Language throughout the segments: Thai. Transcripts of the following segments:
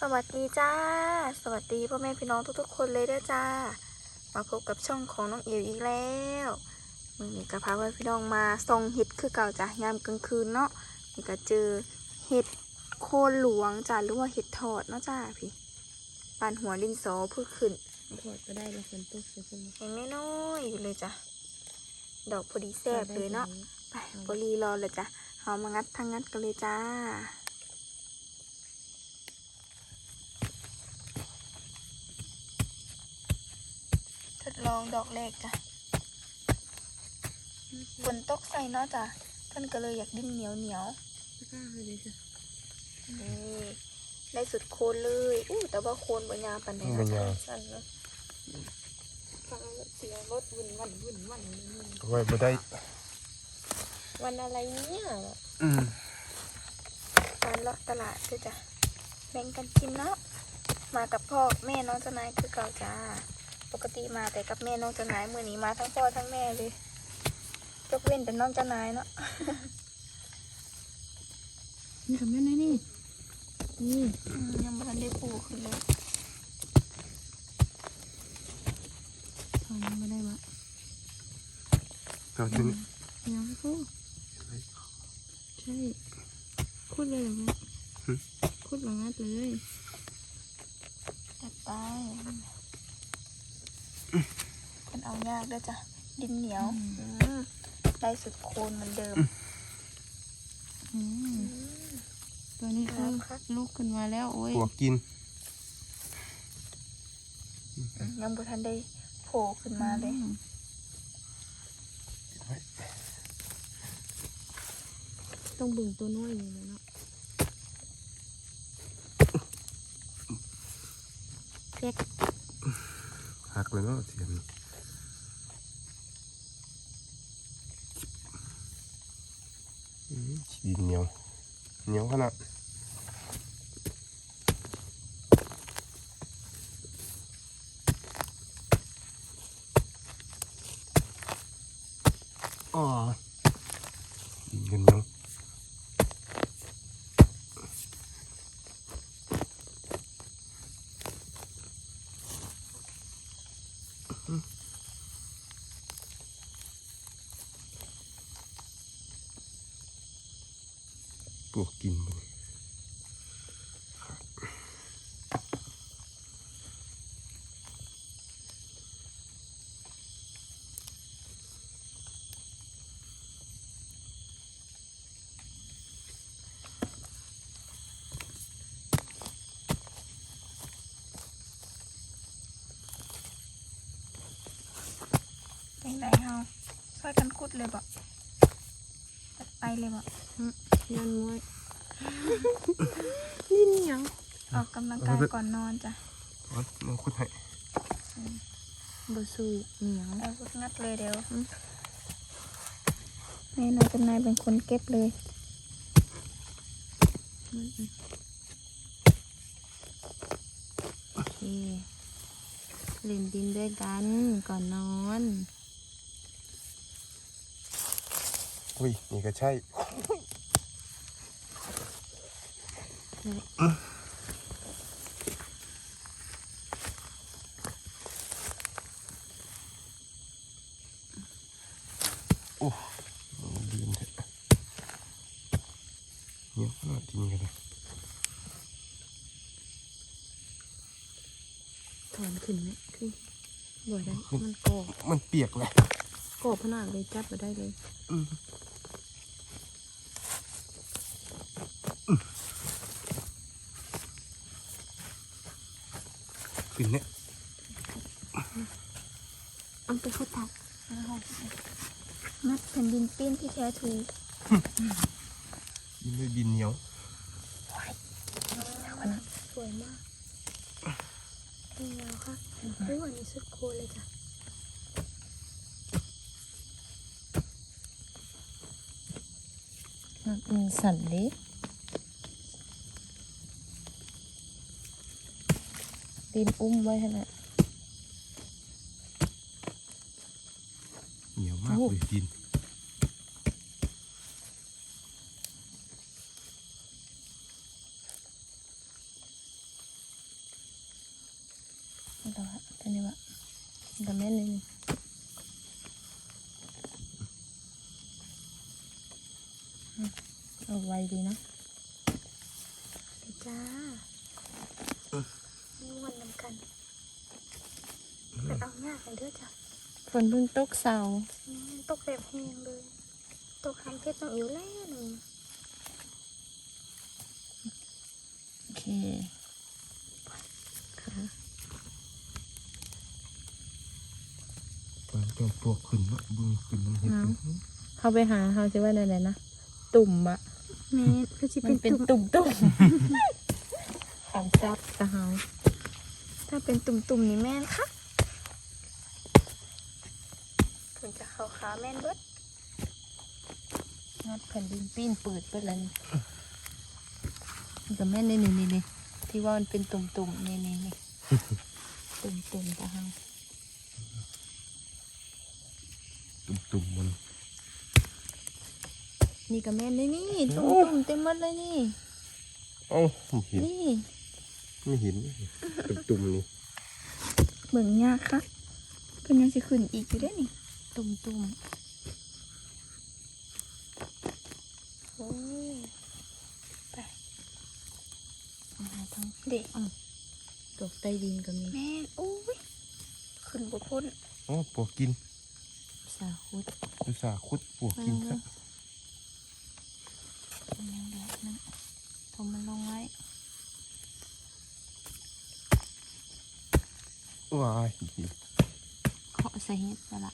สวัสดีจ้า สวัสดีพ่อแม่พี่น้องทุกๆ คนเลยเด้อจ้า มาพบกับช่องของน้องเอวอีกแล้วมือนี้ก็พาพี่น้องมาส่องเห็ดคือเก่าจ้ะยามกลางคืนเนาะนี่ก็เจอเห็ดโคนหลวงจ้ะหรือว่าเห็ดถอดเนาะจ้าพี่ปานหัวดินสอเพื่อขึ้นถอดก็ได้แล้วฝนตกใช่ไหมยังน้อยๆอยู่เลยจ้ะดอกพอดีแซ่บเลยเนาะไปบรีรอเลยจ้ะเอามางัดทั้งงัดกันเลยจ้า ลองดอกแรกจ้ะฝนตกใส่เนาะจ้ะเพิ่นก็เลยอยากดิ้นเหนียวเหนียวไม่กล้าเลยจ้ะๆนี่ได้สุดโคนเลยอู้แต่ว่าโคนบ่ยาวปานใดบ่นะยาวสั่นเนาะฟังเสียงรถวุ่นวันวุ่นวันเลยไว้บ่ได้ วันอะไรเนี่ยอืมการเลาะตลาดด้วยจ้ะแบ่งกันกินเนาะมากับพ่อแม่น้องเจ้านายคือเก่าจ้า ปกติมาแต่กับแม่น้องเจ้านายมือนี้มาทั้งพ่อทั้งแม่เลยยกเว้นแต่น้องเจ้านายเนาะนี่ทำได้ไหมนี่นี่อืมยังไม่ทันได้ปลูกขึ้นเลยทำไม่ได้วะตอนนี้ยังไม่พูดใช่พูดเลยเหรอเนี่ยพูดหลังนัดเลยจัดไปมัน เอายากด้วยจ้ะ ดินเหนียวอืมได้สุดโคนเหมือนเดิมอืมตัวนี้คือครับลูกขึ้นมาแล้วโอ้ยหัวกินอืมยังบ่ทันได้โผล่ขึ้นมาเลยอืต้องบึงตัวน้อยอยู่เลยเนาะแจ๊กหักเลยเนาะเสียงอืมฉีดเหนียว เหนียวขนาดอ๋อดินกันเหนียว ปล วกกินไปเลยเป็นไรเฮาช่วยกันขุดเลยบอกจัดไปเลยบอกยันมวย นี่นี่ยังออกกำลังกายก่อนนอนจ้ะเอาน้องคุดให้บสู้เหนียวเอาพุดงัดเลยเดี๋ยวแม่นายจำนายเป็นคนเก็บเลยอืมอืมโอเคเล่นดินด้วยกันก่อนนอน อุ้ย นี่ก็ใช่ โอ้ลืมเถอะเนียวขนาดที่นี่ก็ได้ถอนขึ้นไหมขึ้นบ่ได้ มันกรอบมันเปียกเลยกรอบขนาดเลยจับมาได้เลย อืม ขึ้นเนี่ยเอาไปเข้าตักมัดแผ่นดินปิ้นที่แท้ถูกยินด้วยดินเหนียวสวยมากนี่แล้วค่ะไม่หวานนี้สุดโคนเลยจ้ะมันสั่นเล็ก ดินอุ้มไว้ขนาดเหนียวมากเลยดินแต่อฮะตอนนี้วะกับแม่นึงอืมเอาไว้ดีนะ ดีจ้าม่วนนำกัน เป็นเอายากกันเด้อจ้ะฝนเพิ่งตกเสาอืมตกแบบแห้งเลยตกทำเพชรต้องอิ๋วแล้วหนึ่งโอเคปล่อยจอมปลวกขึ้นเนาะบึงขึ้นน้ำเห็ดเข้าไปหาเขาสิว่าไหนๆนะตุ่มอะแม่คือสิมัเป็นนเป็นตุ่มตุ่มตุ่มขันซับตะเฮาถ้าเป็นตุ่มๆนี่แม่นค่ะถึงจะขาวขา แม่นเบิดงัดแผ่นดินปีนเปิดเปิดแล้วนี่กับแม่นี่นี่นี่นี่ที่ว่ามันเป็นตุ่มตุ่มๆนี่นี่นี่ ตุ่มตุ่มๆตะเฮาตุ่มๆมันนี่กับแม่นี่นี่ตุ่มตุ่มๆเต็มหมดเลยนี่เอ้าไม่เห็นนี่ไม่เห็นตุ่มๆนี่เบิ่งยากค่ะเพิ่นยังสิขึ้นอีกอยู่เด้อนี่ ตุ่มตุ่มโอ้ยๆมาทั้งเด็กตกใต้ดินก็มีแม่นโอ้ยขึ้นบ่พ้นอ๋อปลวกกินสาคุดอุตส่าห์ขุดปลวกกินซะมันยังเดือดนะทมมันลงไว้ว้ายเคาะใส่เห็ดสละ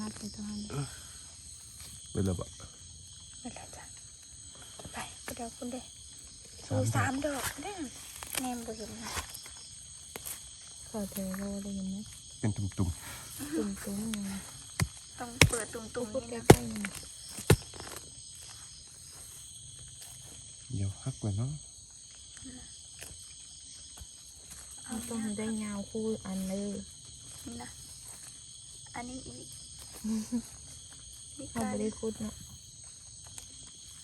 งัดไปตัวนั้นเป็นระบะนั่นแหละจ้ะไปไปเดี๋ยวคุณเด้สามสามดอกเด้อแนมบ่เห็นนะ เข้าเทโรได้ยินไหมเป็นตุ่มตุ่มตุ่มๆเลยต้องเปิดตุ่ตุ่มมๆพูดนี่ใกนะล้ๆนี่ๆเดี๋ยวฮักไว้เนาะเอาต้องให้ได้ยาวคู่อันเลยนี่นะอันนี้อีกนี่เอากาไปรได้คุดเนาะ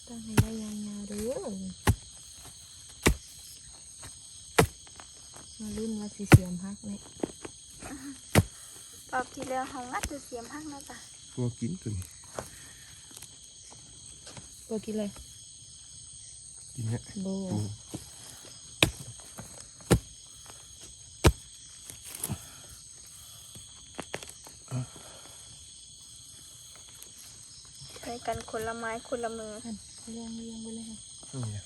ต้องให้ได้ยาวๆเด้อมารุ่นว่าสีเสียมฮักเนี่ยรอบที่แล้วเฮางัดจะเสียมหักนะจ้ะปลวกกินตัวนี้ตัวกินเลยกินเนี่ยโบ กันคนละไม้คนละมืออันเรื่องเรื่องไปเลยค่ะเนี่ย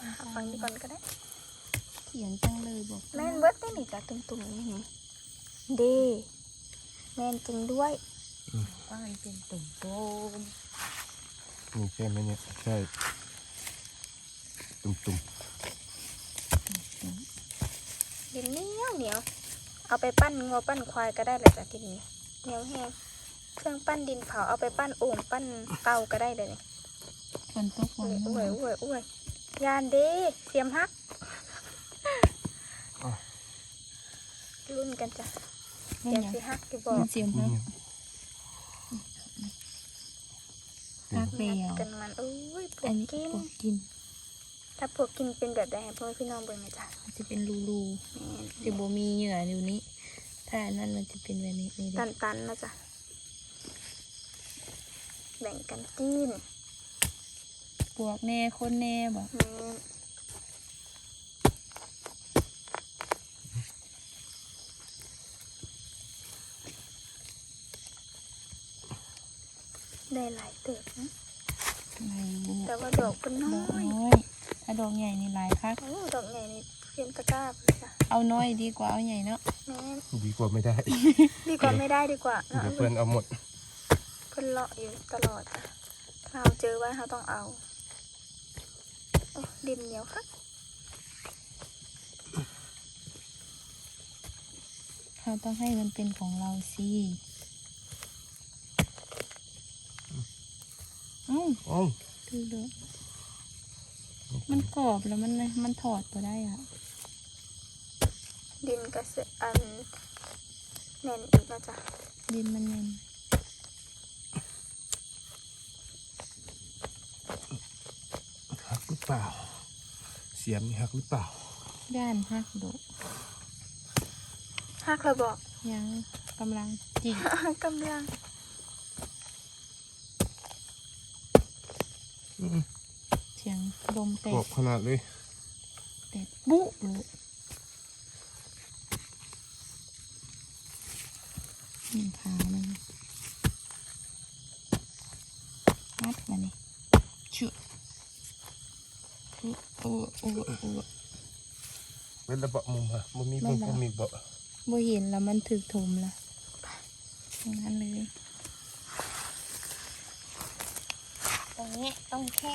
อะเอาฟังนี้ก่อนก็ได้ เขียนจังเลยบอกแม่นเบิดได้นี่จ้ะตุ่มๆนี่นี่เด้แม่นจริงด้วยป้านเป็นตุ่มโตมนี่ใช่ไหมเนี่ยใช่ตุ่มดินเหนียวเหนียวเอาไปปั้นงัวปั้นควายก็ได้เลยจ้ะทีนี้เหนียวแห้ง เครื่องปั้นดินเผาเอาไปปั้นโอ่งปั้นเตาก็ได้เลยนี่ฝนตกฝอุ้นยตอุ้กยอุ้ยอุ้ยยานเด้เสียมฮักรุ่นกันจ้ะนี่เสียมไงสิฮักอยู่บ่มันเสียมๆฮันี่กฮักเดียวกันมันอุ้ยพวอักนนี้กินปกกิน ถ้าพวกกินเป็นแบบใดให้พ่อแม่พี่น้องเบิ่งหนะจ๊ะมันจะเป็นรูรูแม่นๆจะโบมีเหยื่ออยู่นี้ถ้าอันนั้นมันจะเป็นแบบนี้นี่ตัเด้นตันๆนะจ๊ะ แบ่งกันกินปวกแน่คนแน่บอกแม่นได้หลายเติบนะไหนบุแต่ว่าดอกเป็นน้ดออกย น้อย ถ้าดอกใหญ่นี่หลายคักโอ้ดอกใหญ่นี่เพียมตะกร้าไปเลยจ้ะเอาน้อยดีกว่าเอาใหญ่เนาะแม่นดีกว่าไม่ได้ ดีกว่าไม่ได้ดีกว่าเนาะเดี๋ยวเพื่อนเอาหมด เพิ่นเลาะอยู่ตลอดจ้ะถ้าเราเจอว่าเราต้องเอาโอ้ดินเหนียวค่ะเราต้องให้มันเป็นของเราสิเอ้าอ้าวดูดูมันกรอบแล้วมันมันถอดไปได้อะดินกระเสอันแน่นอีกนะจ๊ะดินมันเน่น ฮักหรือ เปล่า เสียมนี่หักหรือเปล่าด้านหักโดดหักระบอกยังกำลังจิกกำลังอืมเสียงลมแตกรอกบขนาดเลยแตกบุเลยนี่ขามันมัดมานี่ชุดโอ้โอ้โอ้โอ้ เว้นระเบาะมุมฮะบ่มีไม่เบิ่งละบ่มีเบาะบ่เห็นแล้วมันถึกถมละอย่างนั้นเลย ตรงนี้ต้องแค่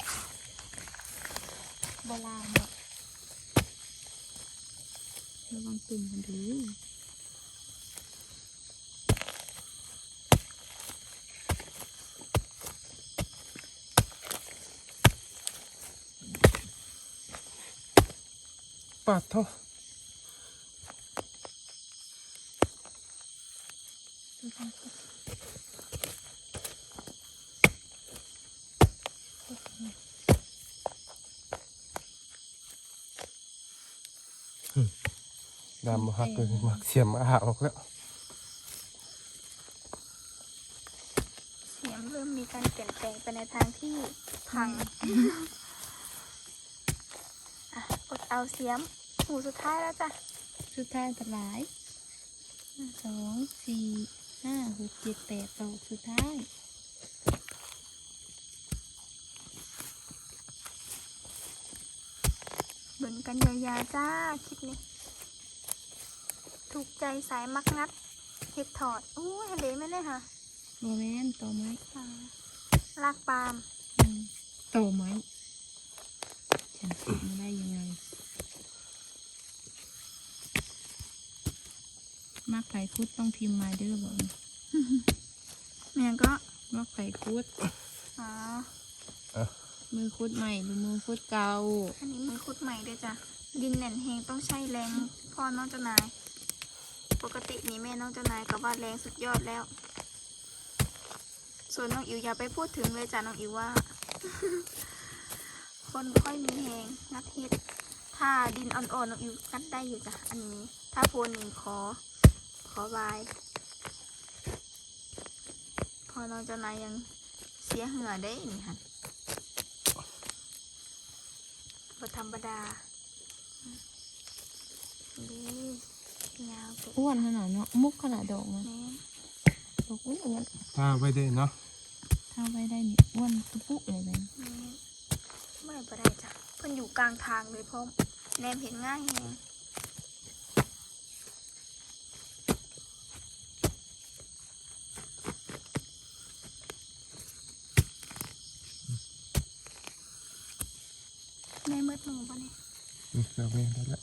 โบราณเนี่ยระวังตุ่มกันดู ปาดเท่าดำมาหักเลยมักเสียมมาหาออกแล้ว เสียงเริ่มมีการเปลี่ยนแปลงไปในทางที่พังอะกดเอาเสียม หูสุดท้ายแล้วจ้ะสุดท้ายตลายสองสี่ห้าหกเจ็ดแปดดอกสุดท้ายเบิ่งกันยาวๆจ้าคลิปนี้ ถูกใจสายมักงัดเห็ดถอดอู้ยเห็นไหมเลยค่ะโมเมนต์ต่อไม้อ่าลากปาล์มอืมต่อไม้ฉันคิดไม่ได้ยังไง มักไก่คุดต้องพิมพ์มาเด้อบอกนี่เมียก็มักไก่คุดอ๋อมือคุดใหม่หรือมือคุดเก่า อันนี้มือคุดใหม่ด้วยจ้ะ ดินแหน่นเฮงต้องใช้แรงพ่อน้องเจ้านาย ปกตินี่แม่น้องเจ้านายก็ว่าแรงสุดยอดแล้ว ส่วนน้องอิวอย่าไปพูดถึงเลยจ้ะน้องอิวว่า คนบ่ค่อยมีแหงงัดเฮ็ด ถ้าดินอ่อนๆน้องอิวงัดได้อยู่จ้ะอันนี้ ถ้าโพนนี่ขอข อบาย พอน้องเจ้านายยังเสียเหงื่อได้นี่ค่ะบธรรมดาดียาวตัวอ้วนขนาดเนาะมุกขนาดดอกมันแม่นดอกอ้วนอ้วนถ้าไว้ได้เนาะถ้าไว้ได้นี่อ้วนตุ๊ปุ๊เลยเลยแม่นไม่ได้ได้จ้ะเพิ่นอยู่กลางทางเลยเพราะแนมเห็นง่ายแฮง แม่มืดหนูปะเนี่ยนี่เราไว้ได้แล้ว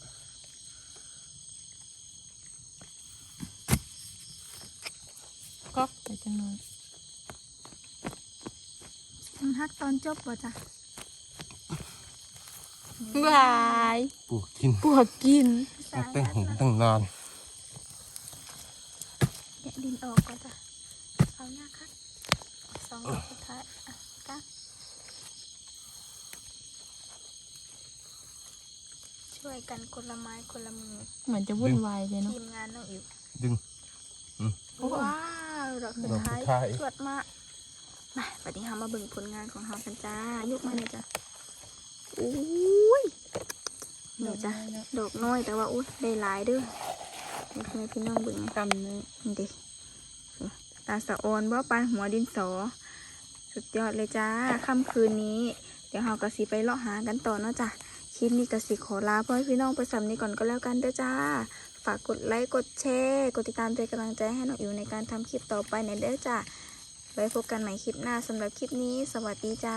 ก๊อกไปจังเลยมันฮักตอนจบป่ะจ้ะวายปลูกกินปวกกินตั้งแต่หินตั้งนานแกะดินออกก่อนจ้ะเอาหน้าคัดสองดอกสุดท้ายอะกัด ช่วยกันคนละไม้คนละมือเหมือนจะวุ่นวายเลยเนาะทีมงานน้องอิ๋วดึงว้าวดอกสุดดอกสุท้ายดท้ายสวดมากมาปฏิหารมาเบิ่งผลงานของเรากันจ้ายกมาเลยจ้ะอุ้ยเดี๋ยวจ้ะดอกน้อยแต่ว่าอุ้ยได้หลายเด้อให้พ่อแม่พี่น้องเบิ่งกำนึงนี่ดิตาสะออนว่าปานหัวดินสอ สุดยอดเลยจ้าค่ำคืนนี้ เดี๋ยวเรากระสีไปเลาะหากันต่อเนาะจ้ะ คลิปนี้ก็สีขอลาพ่อพี่น้องไปสำนี้ก่อนก็แล้วกันเด้อจ้า ฝากกดไลค์กดแชร์กดติดตามเป็นกำลังใจให้น้องอิวในการทำคลิปต่อไปในเด้อจ้าไว้พบกันใหม่คลิปหน้าสำหรับคลิปนี้ สวัสดีจ้า